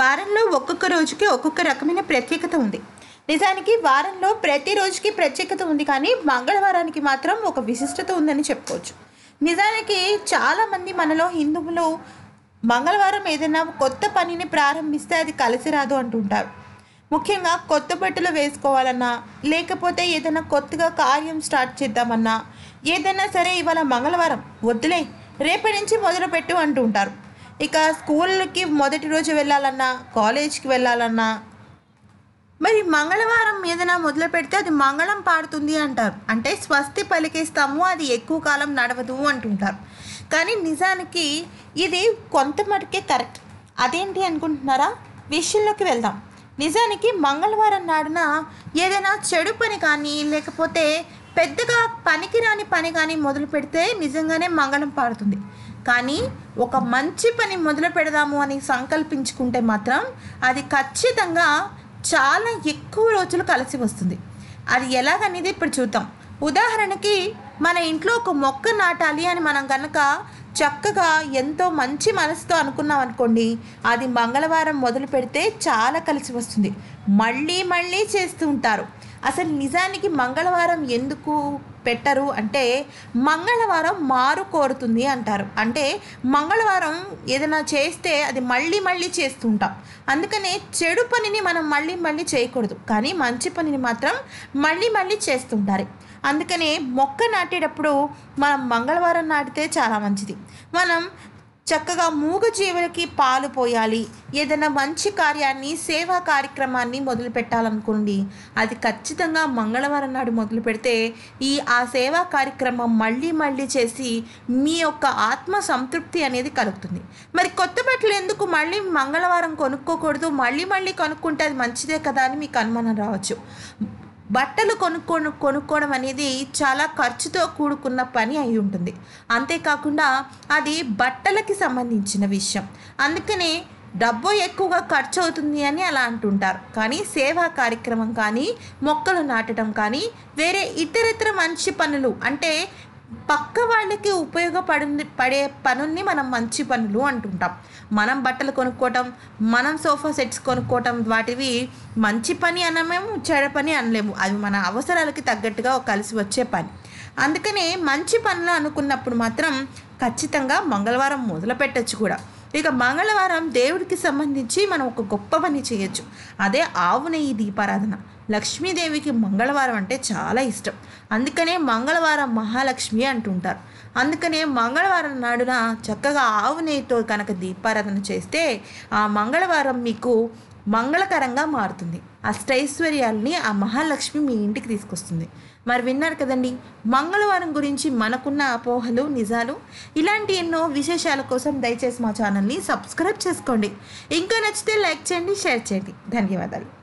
వారంలో ఒక్కొక్క రోజుకి ఒక్కొక్క రకమైన ప్రత్యేకత ఉంది. నిజానికి వారంలో ప్రతి రోజుకి ప్రత్యేకత ఉంది కానీ మంగళవారానికి మాత్రం ఒక విశిష్టత ఉందని చెప్పుకోవచ్చు. నిజానికి చాలామంది మనలో హిందువులు మంగళవారం ఏదైనా కొత్త పనిని ప్రారంభిస్తే అది కలిసి రాదు అంటుంటారు. ముఖ్యంగా కొత్త బట్టలు వేసుకోవాలన్నా లేకపోతే ఏదైనా కొత్తగా కార్యం స్టార్ట్ చేద్దామన్నా ఏదైనా సరే ఇవాళ మంగళవారం వద్దులే రేపటి నుంచి మొదలుపెట్టు అంటూ ఉంటారు ఇక స్కూల్కి మొదటి రోజు వెళ్ళాలన్నా కాలేజ్కి వెళ్ళాలన్నా మరి మంగళవారం ఏదైనా మొదలు పెడితే అది మంగళం పాడుతుంది అంటారు. అంటే స్వస్తి పలికిస్తాము అది ఎక్కువ కాలం నడవదు అంటుంటారు. కానీ నిజానికి ఇది కొంత మటుకే కరెక్ట్. అదేంటి అనుకుంటున్నారా? విషయంలోకి వెళ్దాం. నిజానికి మంగళవారం నాడున ఏదైనా చెడు పని కానీ లేకపోతే పెద్దగా పనికిరాని పని కానీ మొదలు పెడితే నిజంగానే మంగళం పాడుతుంది. కానీ ఒక మంచి పని మొదలు పెడదాము అని సంకల్పించుకుంటే మాత్రం అది ఖచ్చితంగా చాలా ఎక్కువ రోజులు కలిసి వస్తుంది. అది ఎలాగనేది ఇప్పుడు చూద్దాం. ఉదాహరణకి మన ఇంట్లో ఒక మొక్క నాటాలి అని మనం కనుక చక్కగా ఎంతో మంచి మనసుతో అనుకున్నాం అనుకోండి అది మంగళవారం మొదలు పెడితే చాలా కలిసి వస్తుంది. మళ్ళీ మళ్ళీ చేస్తూ ఉంటారు. అసలు నిజానికి మంగళవారం ఎందుకు పెట్టరు? అంటే మంగళవారం మారు కోరుతుంది అంటారు. అంటే మంగళవారం ఏదైనా చేస్తే అది మళ్ళీ మళ్ళీ చేస్తుంటాం. అందుకనే చెడు పనిని మనం మళ్ళీ మళ్ళీ చేయకూడదు. కానీ మంచి పనిని మాత్రం మళ్ళీ మళ్ళీ చేస్తుంటారు. అందుకనే మొక్క నాటేటప్పుడు మనం మంగళవారం నాటితే చాలా మంచిది. మనం చక్కగా మూగ జీవులకి పాలు పోయాలి. ఏదైనా మంచి కార్యాన్ని సేవా కార్యక్రమాన్ని మొదలు పెట్టాలనుకోండి అది ఖచ్చితంగా మంగళవారం నాడు మొదలు పెడితే ఈ ఆ సేవా కార్యక్రమం మళ్ళీ మళ్ళీ చేసి మీ యొక్క ఆత్మ సంతృప్తి అనేది కలుగుతుంది. మరి కొత్త బట్టలు ఎందుకు మళ్ళీ మంగళవారం కొనుక్కోకూడదు? మళ్ళీ మళ్ళీ కొనుక్కుంటే అది మంచిదే కదా అని మీకు అనుమానం రావచ్చు. బట్టలు కొనుక్కో కొనుక్కోవడం అనేది చాలా ఖర్చుతో కూడుకున్న పని అయి ఉంటుంది. అంతేకాకుండా అది బట్టలకి సంబంధించిన విషయం. అందుకనే డబ్బు ఎక్కువగా ఖర్చు అవుతుంది అని అలా అంటుంటారు. కానీ సేవా కార్యక్రమం కానీ మొక్కలు నాటడం కానీ వేరే ఇతరితర మంచి పనులు అంటే పక్క వాళ్ళకి ఉపయోగపడి పడే పనుల్ని మనం మంచి పనులు అంటుంటాం. మనం బట్టలు కొనుక్కోవటం మనం సోఫా సెట్స్ కొనుక్కోవటం వాటివి మంచి పని అనమేము చెడ పని అనలేము. అవి మన అవసరాలకి తగ్గట్టుగా కలిసి వచ్చే పని. అందుకనే మంచి పనులు అనుకున్నప్పుడు మాత్రం ఖచ్చితంగా మంగళవారం మొదలు పెట్టచ్చు కూడా. ఇక మంగళవారం దేవుడికి సంబంధించి మనం ఒక గొప్ప పని చేయొచ్చు. అదే ఆవు నెయ్యి దీపారాధన. లక్ష్మీదేవికి మంగళవారం అంటే చాలా ఇష్టం. అందుకనే మంగళవారం మహాలక్ష్మి అంటుంటారు. అందుకనే మంగళవారం నాడున చక్కగా ఆవు నెయ్యితో కనుక దీపారాధన చేస్తే ఆ మంగళవారం మీకు మంగళకరంగా మారుతుంది. అష్టైశ్వర్యాల్ని ఆ మహాలక్ష్మి మీ ఇంటికి తీసుకొస్తుంది. మరి విన్నారు కదండి మంగళవారం గురించి మనకున్న అపోహలు నిజాలు ఇలాంటి ఎన్నో విశేషాల కోసం దయచేసి మా ఛానల్ని సబ్స్క్రైబ్ చేసుకోండి. ఇంకా నచ్చితే లైక్ చేయండి షేర్ చేయండి. ధన్యవాదాలు.